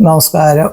നമസ്കാരം.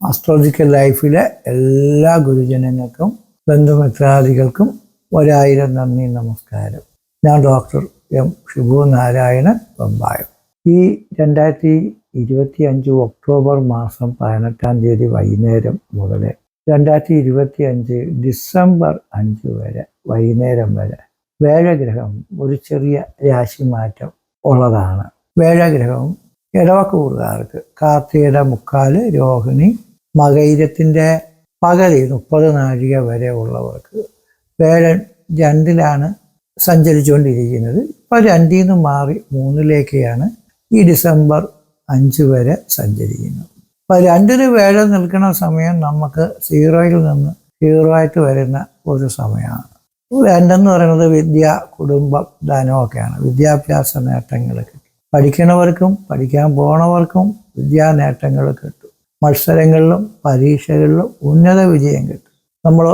അസ്ട്രോളജിക്കൽ ലൈഫിലെ എല്ലാ ഗുരുജനങ്ങൾക്കും ബന്ധുമിത്രാദികൾക്കും ഒരായിരം നന്ദി നമസ്കാരം. ഞാൻ ഡോക്ടർ എം ഷിബു നാരായണൻ പമ്പായം ഈ രണ്ടായിരത്തി ഇരുപത്തി അഞ്ച് ഒക്ടോബർ മാസം പതിനെട്ടാം തീയതി വൈകുന്നേരം മുതൽ രണ്ടായിരത്തി ഇരുപത്തി അഞ്ച് ഡിസംബർ അഞ്ച് വരെ വൈകുന്നേരം വരെ വേഴഗ്രഹം ഒരു ചെറിയ രാശി മാറ്റം ഉള്ളതാണ്. വേഴഗ്രഹം ഇടവക്കൂറുകാർക്ക് കാർത്തികയുടെ മുക്കാൽ രോഹിണി മകൈരത്തിന്റെ പകതി മുപ്പത് നാഴിക വരെ ഉള്ളവർക്ക്. വേഴൻ രണ്ടിലാണ് സഞ്ചരിച്ചുകൊണ്ടിരിക്കുന്നത്. ഇപ്പോൾ രണ്ടിൽ നിന്ന് മാറി മൂന്നിലേക്കാണ് ഈ ഡിസംബർ അഞ്ച് വരെ സഞ്ചരിക്കുന്നത്. അപ്പോൾ രണ്ടിന് വേഴം നിൽക്കുന്ന സമയം നമുക്ക് സീറോയിൽ നിന്ന് സീറോ ആയിട്ട് വരുന്ന ഒരു സമയമാണ്. രണ്ടെന്ന് പറയുന്നത് വിദ്യ കുടുംബം ധനമൊക്കെയാണ്. വിദ്യാഭ്യാസ നേട്ടങ്ങൾ പഠിക്കണവർക്കും പഠിക്കാൻ പോണവർക്കും വിദ്യാ നേട്ടങ്ങൾ കിട്ടും. മത്സരങ്ങളിലും പരീക്ഷകളിലും ഉന്നത വിജയം കിട്ടും. നമ്മൾ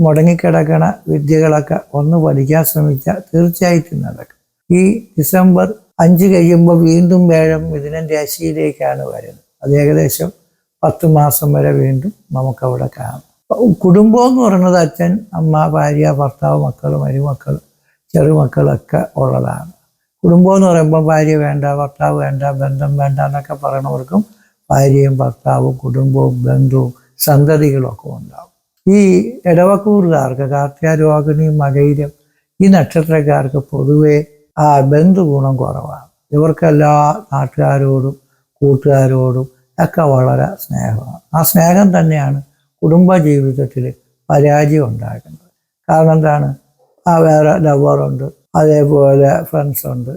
മുടങ്ങിക്കിടക്കണ വിദ്യകളൊക്കെ ഒന്ന് പഠിക്കാൻ ശ്രമിച്ചാൽ തീർച്ചയായിട്ടും നടക്കും. ഈ ഡിസംബർ അഞ്ച് കഴിയുമ്പോൾ വീണ്ടും വേഴം മിഥുനൻ രാശിയിലേക്കാണ് വരുന്നത്. അത് ഏകദേശം പത്ത് മാസം വരെ വീണ്ടും നമുക്കവിടെ കാണാം. കുടുംബം എന്ന് പറയുന്നത് അച്ഛൻ അമ്മ ഭാര്യ ഭർത്താവ് മക്കൾ മരുമക്കൾ ചെറുമക്കളൊക്കെ ഉള്ളതാണ്. കുടുംബം എന്ന് പറയുമ്പോൾ ഭാര്യ വേണ്ട ഭർത്താവ് വേണ്ട ബന്ധം വേണ്ട എന്നൊക്കെ പറയണവർക്കും ഭാര്യയും ഭർത്താവും കുടുംബവും ബന്ധുവും സന്തതികളൊക്കെ ഉണ്ടാവും. ഈ ഇടവക്കൂറുകാർക്ക് കാർത്തിക രോഹിണി മകൈരം ഈ നക്ഷത്രക്കാർക്ക് പൊതുവെ ആ ബന്ധുഗുണം കുറവാണ്. ഇവർക്കെല്ലാ നാട്ടുകാരോടും കൂട്ടുകാരോടും ഒക്കെ വളരെ സ്നേഹമാണ്. ആ സ്നേഹം തന്നെയാണ് കുടുംബ ജീവിതത്തിൽ പരാജയം ഉണ്ടാക്കുന്നത്. കാരണം എന്താണ്? ആ വേറെ ലവറുണ്ട് അതേപോലെ ഫ്രണ്ട്സ് ഉണ്ട്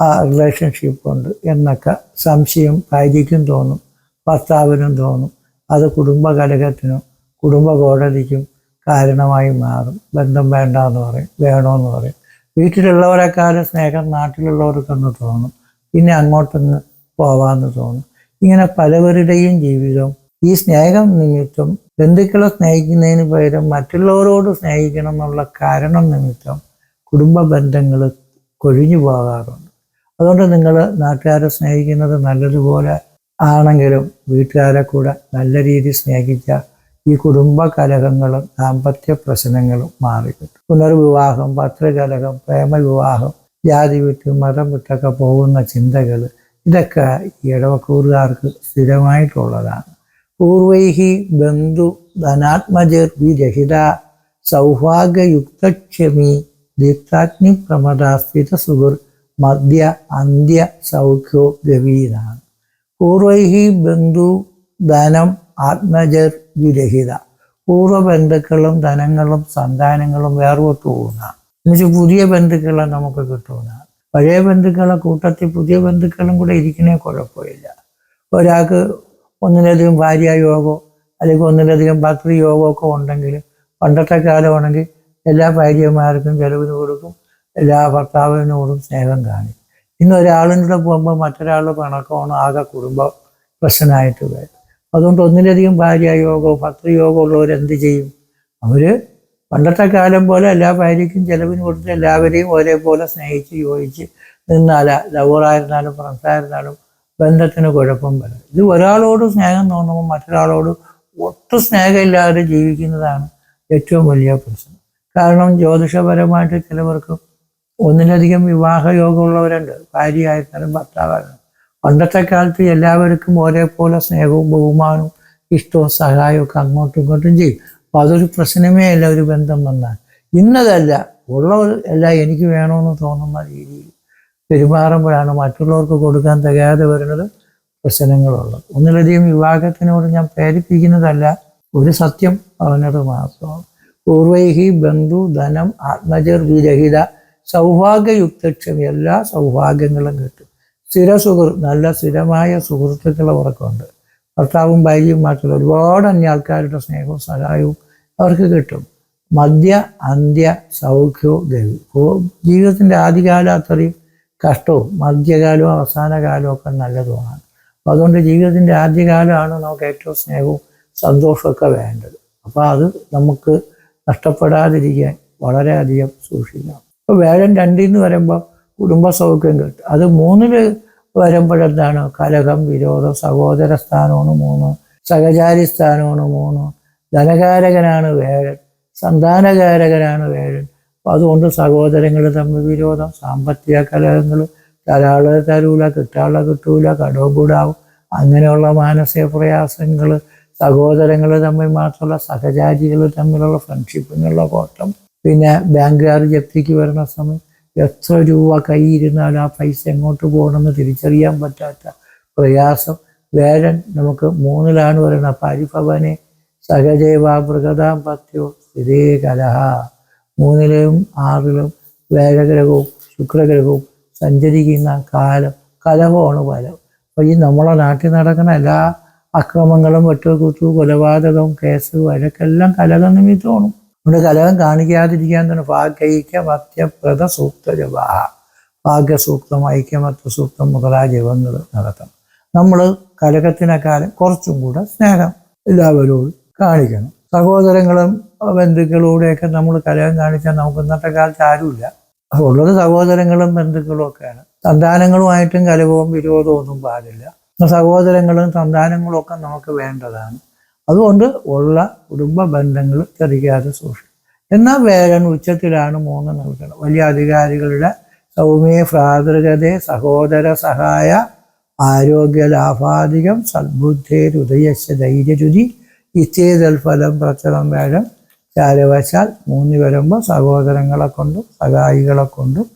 ആ റിലേഷൻഷിപ്പ് ഉണ്ട് എന്നൊക്കെ സംശയം ഭാര്യയ്ക്കും തോന്നും ഭർത്താവിനും തോന്നും. അത് കുടുംബ കലഹത്തിനും കുടുംബ കോടതിക്കും കാരണമായി മാറും. ബന്ധം വേണ്ട എന്ന് പറയും വേണമെന്ന് പറയും. വീട്ടിലുള്ളവരെക്കാളും സ്നേഹം നാട്ടിലുള്ളവർക്കെന്ന് തോന്നും. പിന്നെ അങ്ങോട്ടൊന്ന് പോവാമെന്ന് തോന്നും. ഇങ്ങനെ പലവരുടെയും ജീവിതം ഈ സ്നേഹം നിമിത്തം ബന്ധുക്കളെ സ്നേഹിക്കുന്നതിന് പകരം മറ്റുള്ളവരോട് സ്നേഹിക്കണം എന്നുള്ള കാരണം നിമിത്തം കുടുംബ ബന്ധങ്ങൾ കൊഴിഞ്ഞു പോകാറുണ്ട്. അതുകൊണ്ട് നിങ്ങൾ നാട്ടുകാരെ സ്നേഹിക്കുന്നത് നല്ലതുപോലെ ആണെങ്കിലും വീട്ടുകാരെ കൂടെ നല്ല രീതിയിൽ സ്നേഹിച്ചാൽ ഈ കുടുംബ കലഹങ്ങളും ദാമ്പത്യ പ്രശ്നങ്ങളും മാറിക്കിട്ടും. പുനർവിവാഹം പത്രകലഹം പ്രേമവിവാഹം ജാതി വിട്ട് മതം വിട്ടൊക്കെ പോകുന്ന ചിന്തകൾ ഇതൊക്കെ ഈ ഇടവക്കൂറുകാർക്ക് സ്ഥിരമായിട്ടുള്ളതാണ്. പൂർവൈഹി ബന്ധു ധനാത്മജർ വിരഹിത സൗഭാഗ്യയുക്തക്ഷമി ദീപ്താഗ്നി പ്രമദാസ്ഥിത സുഹൃ മധ്യ അന്ത്യ സൗഖ്യോ ഗവീനാണ് പൂർവൈഹി ബന്ധു ധനം ആത്മജർ വിരഹിത. പൂർവ ബന്ധുക്കളും ധനങ്ങളും സന്താനങ്ങളും വേർപെട്ടു പോകുന്ന എന്നുവെച്ചാൽ പുതിയ ബന്ധുക്കളെ നമുക്ക് കിട്ടുന്ന. പഴയ ബന്ധുക്കളെ കൂട്ടത്തിൽ പുതിയ ബന്ധുക്കളും കൂടെ ഇരിക്കണേ കുഴപ്പമില്ല. ഒരാൾക്ക് ഒന്നിലധികം ഭാര്യ യോഗോ അല്ലെങ്കിൽ ഒന്നിലധികം ഭക്തി യോഗമൊക്കെ ഉണ്ടെങ്കിൽ പണ്ടത്തെ കാലമാണെങ്കിൽ എല്ലാ ഭാര്യമാർക്കും ചെലവിന് കൊടുക്കും എല്ലാ ഭർത്താവിനോടും സ്നേഹം കാണിക്കും ഇന്ന് ഒരാളിന്റെ പോകുമ്പോൾ മറ്റൊരാളുടെ പിണക്കമാണ് ആകെ കുടുംബ പ്രശ്നമായിട്ട് വരും. അതുകൊണ്ട് ഒന്നിലധികം ഭാര്യ യോഗോ ഭക്തി യോഗോ ഉള്ളവർ എന്ത് ചെയ്യും? അവർ പണ്ടത്തെ കാലം പോലെ എല്ലാ ഭാര്യയ്ക്കും ചെലവിന് കൊടുത്ത് എല്ലാവരെയും ഒരേപോലെ സ്നേഹിച്ച് യോജിച്ച് നിന്നാലാ. ലവറായിരുന്നാലും ഫ്രണ്ട്സായിരുന്നാലും ബന്ധത്തിന് കുഴപ്പം വരും. ഇത് ഒരാളോട് സ്നേഹം തോന്നുമ്പോൾ മറ്റൊരാളോട് ഒട്ടും സ്നേഹമില്ലാതെ ജീവിക്കുന്നതാണ് ഏറ്റവും വലിയ പ്രശ്നം. കാരണം ജ്യോതിഷപരമായിട്ട് ചിലവർക്ക് ഒന്നിലധികം വിവാഹ യോഗമുള്ളവരുണ്ട് ഭാര്യയായിരുന്നാലും ഭർത്താവായിരുന്നു പണ്ടത്തെ കാലത്ത് എല്ലാവർക്കും ഒരേപോലെ സ്നേഹവും ബഹുമാനവും ഇഷ്ടവും സഹായവും ഒക്കെ അങ്ങോട്ടും ഇങ്ങോട്ടും ചെയ്യും. അപ്പോൾ അതൊരു പ്രശ്നമേ അല്ല ഒരു ബന്ധം വന്നാൽ. ഇന്നതല്ല ഉള്ളവർ എല്ലാം എനിക്ക് വേണമെന്ന് തോന്നുന്ന രീതിയിൽ പെരുമാറുമ്പോഴാണ് മറ്റുള്ളവർക്ക് കൊടുക്കാൻ തികയാതെ വരുന്നത് പ്രശ്നങ്ങളുള്ളത്. ഒന്നിലധികം വിവാഹത്തിനോട് ഞാൻ പ്രേരിപ്പിക്കുന്നതല്ല ഒരു സത്യം പറഞ്ഞത് മാത്രമാണ്. പൂർവൈഹി ബന്ധു ധനം ആത്മജർ വിരഹിത സൗഭാഗ്യയുക്തക്ഷം എല്ലാ സൗഭാഗ്യങ്ങളും കിട്ടും. സ്ഥിര നല്ല സ്ഥിരമായ സുഹൃത്തുക്കളെ ഉറക്കമുണ്ട്. ഭർത്താവും ഭാര്യയും മാത്രമല്ല ഒരുപാട് അന്യ ആൾക്കാരുടെ സ്നേഹവും സഹായവും അവർക്ക് കിട്ടും. മധ്യ അന്ത്യ സൗഖ്യവും ദേവി. ജീവിതത്തിന്റെ ആദ്യകാലം അത്രയും കഷ്ടവും മധ്യകാലവും അവസാന കാലവും ഒക്കെ നല്ലതുമാണ്. അപ്പോൾ അതുകൊണ്ട് ജീവിതത്തിന്റെ ആദ്യകാലമാണ് നമുക്ക് ഏറ്റവും സ്നേഹവും സന്തോഷമൊക്കെ വേണ്ടത്. അപ്പോൾ അത് നമുക്ക് നഷ്ടപ്പെടാതിരിക്കാൻ വളരെയധികം സൂക്ഷിക്കണം. ഇപ്പോൾ വേഴം രണ്ടിൽ നിന്ന് വരുമ്പോൾ കുടുംബ സൗഖ്യം കിട്ടും. അത് മൂന്നിൽ വരുമ്പോഴെന്താണ്? കലഹം വിരോധം സഹോദര സ്ഥാനമാണ് മൂന്ന് സഹചാരി സ്ഥാനമാണ് മൂന്ന്. ധനകാരകനാണ് വേഴൻ സന്താനകാരകനാണ് വേഴൻ. അപ്പം അതുകൊണ്ട് സഹോദരങ്ങൾ തമ്മിൽ വിരോധം സാമ്പത്തിക കലഹങ്ങൾ തരാൾ തരൂല കിട്ടാളെ കിട്ടൂല കടവും കൂടാവും അങ്ങനെയുള്ള മാനസിക പ്രയാസങ്ങൾ സഹോദരങ്ങൾ തമ്മിൽ മാത്രമല്ല സഹചാരികൾ തമ്മിലുള്ള ഫ്രണ്ട്ഷിപ്പിനുള്ള കോട്ടം പിന്നെ ബാങ്കുകാർ ജപ്തിക്ക് വരുന്ന സമയം എത്ര രൂപ കയ്യിരുന്നാൽ ആ പൈസ എങ്ങോട്ട് പോകണമെന്ന് തിരിച്ചറിയാൻ പറ്റാത്ത പ്രയാസം. വേരൻ നമുക്ക് മൂന്നിലാണ് പറയുന്നത് പരിഭവനെ സഹജൈവാമൃഗതാം പത്യോ സ്ഥിരേ കലഹ. മൂന്നിലും ആറിലും വേരഗ്രഹവും ശുക്രഗ്രഹവും സഞ്ചരിക്കുന്ന കാലം കലഹമാണ് ഫലം. അപ്പോൾ ഈ നമ്മളെ നാട്ടിൽ നടക്കുന്ന എല്ലാ അക്രമങ്ങളും വെട്ടുകുത്തു കൊലപാതകവും കേസ് വഴക്കെല്ലാം നിമി നിമിത്തമാണ് അതുകൊണ്ട് കലകം കാണിക്കാതിരിക്കാൻ തന്നെ ഭാഗ്യൈക്യ മത്യപ്രത സൂക്ത ജപാഹ ഭാഗ്യസൂക്തം ഐക്യമത്വ സൂക്തം മുതലായ ജപങ്ങൾ നടത്തണം. നമ്മൾ കലകത്തിനെക്കാലം കുറച്ചും കൂടെ സ്നേഹം എല്ലാവരോടും കാണിക്കണം. സഹോദരങ്ങളും ബന്ധുക്കളോടെയൊക്കെ നമ്മൾ കലഹം കാണിച്ചാൽ നമുക്ക് ഇന്നത്തെ കാലത്ത് ആരുമില്ല. ഉള്ളത് സഹോദരങ്ങളും ബന്ധുക്കളും ഒക്കെയാണ്. സന്താനങ്ങളുമായിട്ടും കലഹവും വിരോധവും ഒന്നും പാടില്ല. സഹോദരങ്ങളും സന്താനങ്ങളും ഒക്കെ നമുക്ക് വേണ്ടതാണ്. അതുകൊണ്ട് ഉള്ള കുടുംബ ബന്ധങ്ങൾ തെറിക്കാതെ സൂക്ഷിക്കും എന്നാൽ വേഗം ഉച്ചത്തിലാണ് മൂന്ന് നൽകണം. വലിയ അധികാരികളുടെ സൗമ്യ ഭ്രാതൃകതയെ സഹോദര സഹായ ആരോഗ്യ ലാഭാധികം സദ്ബുദ്ധേരുദയശ ധൈര്യരുചി ഇച്ഛേതൽഫലം പ്രചരം വേഴം ചാരവശാൽ മൂന്ന് വരുമ്പോൾ സഹോദരങ്ങളെ കൊണ്ടും സഹായികളെ കൊണ്ടും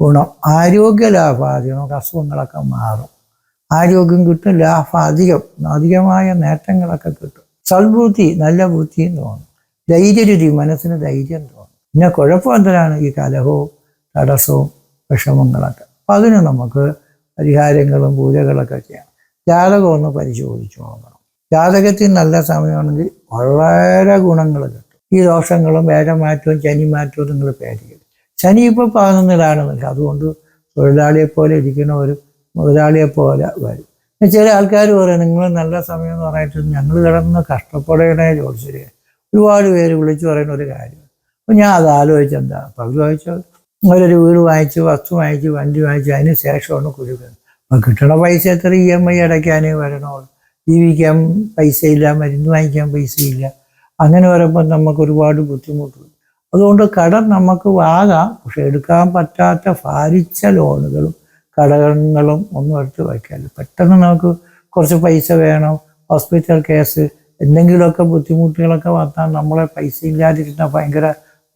ഗുണം. ആരോഗ്യ ലാഭാധികം നമുക്ക് അസുഖങ്ങളൊക്കെ മാറും. ആരോഗ്യം കിട്ടും ലാഭം അധികം അധികമായ നേട്ടങ്ങളൊക്കെ കിട്ടും. സൽബുദ്ധി നല്ല ബുദ്ധി എന്ന് തോന്നും. ധൈര്യരുതി മനസ്സിന് ധൈര്യം തോന്നും. പിന്നെ കുഴപ്പം എന്തിനാണ് ഈ കലഹവും തടസ്സവും വിഷമങ്ങളൊക്കെ. അപ്പം അതിന് നമുക്ക് പരിഹാരങ്ങളും പൂജകളൊക്കെ ചെയ്യാം. ജാതകം ഒന്ന് പരിശോധിച്ചു നോക്കണം. ജാതകത്തിൽ നല്ല സമയമാണെങ്കിൽ വളരെ ഗുണങ്ങൾ കിട്ടും. ഈ ദോഷങ്ങളും വേദമാറ്റവും ശനിമാറ്റവും നിങ്ങൾ പേടിക്കും ശനി ഇപ്പോൾ പതിനൊന്നിലാണ്. നിൽക്കുക അതുകൊണ്ട് തൊഴിലാളിയെപ്പോലെ ഇരിക്കുന്ന ഒരു മുതലാളിയെ പോലെ വരും. ചില ആൾക്കാർ പറയും നിങ്ങൾ നല്ല സമയം എന്ന് പറഞ്ഞിട്ട് ഞങ്ങൾ കിടന്ന് കഷ്ടപ്പെടണേ ജോലിശ്ശേരി ഒരുപാട് പേര് വിളിച്ചു പറയുന്ന ഒരു കാര്യം. അപ്പം ഞാൻ അത് ആലോചിച്ച് എന്താ അപ്പം അത് ചോദിച്ചാൽ അവരൊരു വീട് വാങ്ങിച്ച് വസ്തു വാങ്ങിച്ച് വണ്ടി വാങ്ങിച്ച് അതിന് ശേഷമാണ് കുരുക്കുന്നത് അപ്പം കിട്ടണ പൈസ എത്ര ഇ എം ഐ അടയ്ക്കാനേ വരണോളൂ ജീവിക്കാൻ പൈസയില്ല മരുന്ന് വാങ്ങിക്കാൻ ഇല്ല. അങ്ങനെ വരുമ്പോൾ നമുക്ക് ഒരുപാട് ബുദ്ധിമുട്ടുണ്ട് അതുകൊണ്ട് കടം നമുക്ക് വാങ്ങാം പക്ഷെ എടുക്കാൻ പറ്റാത്ത ഭാരിച്ച ലോണുകളും കടകങ്ങളും ഒന്നും എടുത്ത് വയ്ക്കാല്ല പെട്ടെന്ന് നമുക്ക് കുറച്ച് പൈസ വേണം? ഹോസ്പിറ്റൽ കേസ് എന്തെങ്കിലുമൊക്കെ ബുദ്ധിമുട്ടുകളൊക്കെ വന്നാൽ നമ്മളെ പൈസ ഇല്ലാതിരുന്ന ഭയങ്കര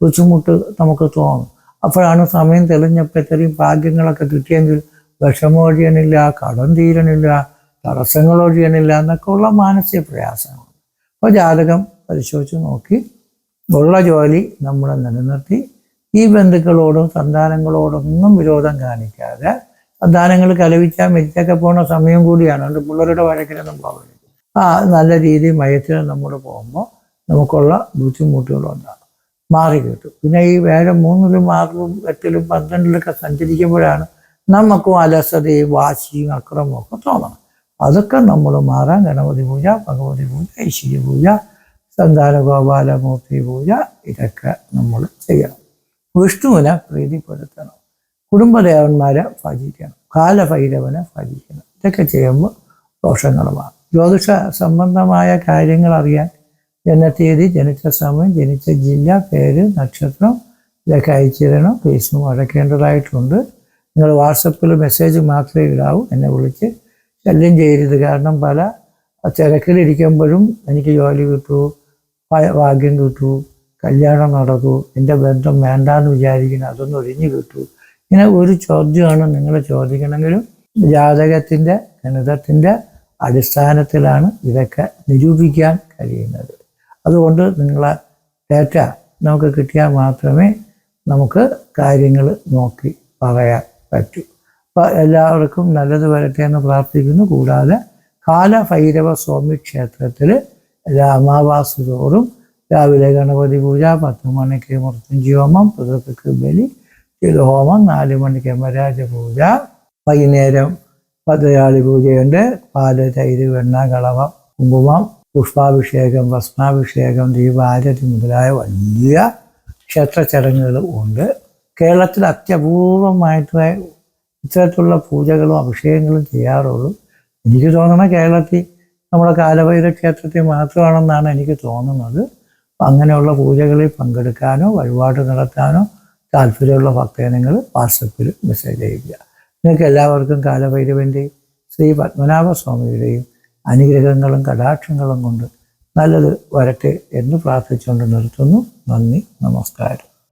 ബുദ്ധിമുട്ട് നമുക്ക് തോന്നും. അപ്പോഴാണ് സമയം തെളിഞ്ഞപ്പോൾ ഇത്രയും ഭാഗ്യങ്ങളൊക്കെ കിട്ടിയെങ്കിൽ വിഷമം ഒഴിയണില്ല കടം തീരണില്ല തടസ്സങ്ങൾ ഒഴിയണില്ല എന്നൊക്കെ ഉള്ള മാനസിക പ്രയാസങ്ങൾ അപ്പോൾ ജാതകം പരിശോധിച്ച് നോക്കി. ഉള്ള ജോലി നമ്മൾ നിലനിർത്തി. ഈ ബന്ധുക്കളോടും സന്താനങ്ങളോടൊന്നും വിരോധം കാണിക്കാതെ സന്താനങ്ങൾ കലവിച്ചാൽ മരിച്ചൊക്കെ പോകുന്ന സമയം കൂടിയാണ്. അതുകൊണ്ട് പിള്ളേരുടെ വഴക്കിലൊന്നും പോകരുത് ആ നല്ല രീതിയിൽ മയത്തിൽ നമ്മൾ പോകുമ്പോൾ നമുക്കുള്ള ബുദ്ധിമുട്ടുകളുണ്ടാകും മാറി കിട്ടും. പിന്നെ ഈ വേറെ മൂന്നിലും ആറിലും എട്ടിലും പന്ത്രണ്ടിലൊക്കെ സഞ്ചരിക്കുമ്പോഴാണ് നമുക്കും അലസതയും വാശിയും അക്രമവും ഒക്കെ തോന്നണം. അതൊക്കെ നമ്മൾ മാറാൻ ഗണപതി പൂജ ഭഗവതി പൂജ ഐശ്വര്യ പൂജ സന്താന ഗോപാലമൂർത്തി പൂജ ഇതൊക്കെ നമ്മൾ ചെയ്യണം. വിഷ്ണുവിനെ പ്രീതിപ്പെടുത്തണം. കുടുംബദേവന്മാരെ ഭജിക്കണം കാലഭൈരവനെ ഭജിക്കണം ഇതൊക്കെ ചെയ്യുമ്പോൾ ദോഷങ്ങളുമാണ്. ജ്യോതിഷ സംബന്ധമായ കാര്യങ്ങൾ അറിയാൻ ജനതീയതി ജനിച്ച സമയം ജനിച്ച ജില്ല പേര് നക്ഷത്രം ഇതൊക്കെ അയച്ചിരണം ഫേസ്ബുക്ക് ഫേസും അടയ്ക്കേണ്ടതായിട്ടുണ്ട്. നിങ്ങൾ വാട്സപ്പിൽ മെസ്സേജ് മാത്രമേ ഇടാവൂ. എന്നെ വിളിച്ച് ശല്യം ചെയ്യരുത്. കാരണം പല തിരക്കിലിരിക്കുമ്പോഴും എനിക്ക് ജോലി കിട്ടൂ ഭാഗ്യം കിട്ടൂ കല്യാണം നടക്കൂ എന്റെ ബന്ധം വേണ്ടാന്ന് വിചാരിക്കുന്നു അതൊന്നും ഒഴിഞ്ഞു കിട്ടൂ. ഇങ്ങനെ ഒരു ചോദ്യമാണ് നിങ്ങൾ ചോദിക്കണമെങ്കിലും ജാതകത്തിന്റെ ഗണിതത്തിന്റെ അടിസ്ഥാനത്തിലാണ് ഇതൊക്കെ നിരൂപിക്കാൻ കഴിയുന്നത്. അതുകൊണ്ട് നിങ്ങളെ ഡേറ്റ നമുക്ക് കിട്ടിയാൽ മാത്രമേ നമുക്ക് കാര്യങ്ങൾ നോക്കി പറയാൻ പറ്റൂ. അപ്പോൾ എല്ലാവർക്കും നല്ലത് വരട്ടെ എന്ന് പ്രാർത്ഥിക്കുന്നു. കൂടാതെ കാലഭൈരവ സ്വാമി ക്ഷേത്രത്തിൽ അമാവാസി തോറും രാവിലെ ഗണപതി പൂജ പത്ത് മണിക്ക് മൃത്യുഞ്ജീവമം ഹോമം പിതൃക്ക് ബലി ഹോമം നാല് മണിക്ക് യമരാജ പൂജ വൈകുന്നേരം പതിരാളി പൂജയുണ്ട്. പാൽ തൈര് വെണ്ണ കളവം കുങ്കുമം പുഷ്പാഭിഷേകം ഭസ്മാഭിഷേകം ദീപാരതി മുതലായ വലിയ ക്ഷേത്ര ചടങ്ങുകൾ ഉണ്ട്. കേരളത്തിൽ അത്യപൂർവമായിട്ട് ഇത്തരത്തിലുള്ള പൂജകളും അഭിഷേകങ്ങളും ചെയ്യാറുള്ളൂ. എനിക്ക് തോന്നണ കേരളത്തിൽ നമ്മുടെ കാലഭൈര ക്ഷേത്രത്തിൽ മാത്രമാണെന്നാണ് എനിക്ക് തോന്നുന്നത്. അങ്ങനെയുള്ള പൂജകളിൽ പങ്കെടുക്കാനോ വഴിപാട് നടത്താനോ താല്പര്യമുള്ള ഭക്തജനങ്ങൾ വാട്സപ്പിൽ മെസ്സേജ് ചെയ്യുക നിങ്ങൾക്ക് എല്ലാവർക്കും കാലഭൈരവന്റെയും ശ്രീ പത്മനാഭ സ്വാമിയുടെയും അനുഗ്രഹങ്ങളും കടാക്ഷങ്ങളും കൊണ്ട് നല്ലത് വരട്ടെ എന്ന് പ്രാർത്ഥിച്ചുകൊണ്ട് നിർത്തുന്നു. നന്ദി നമസ്കാരം.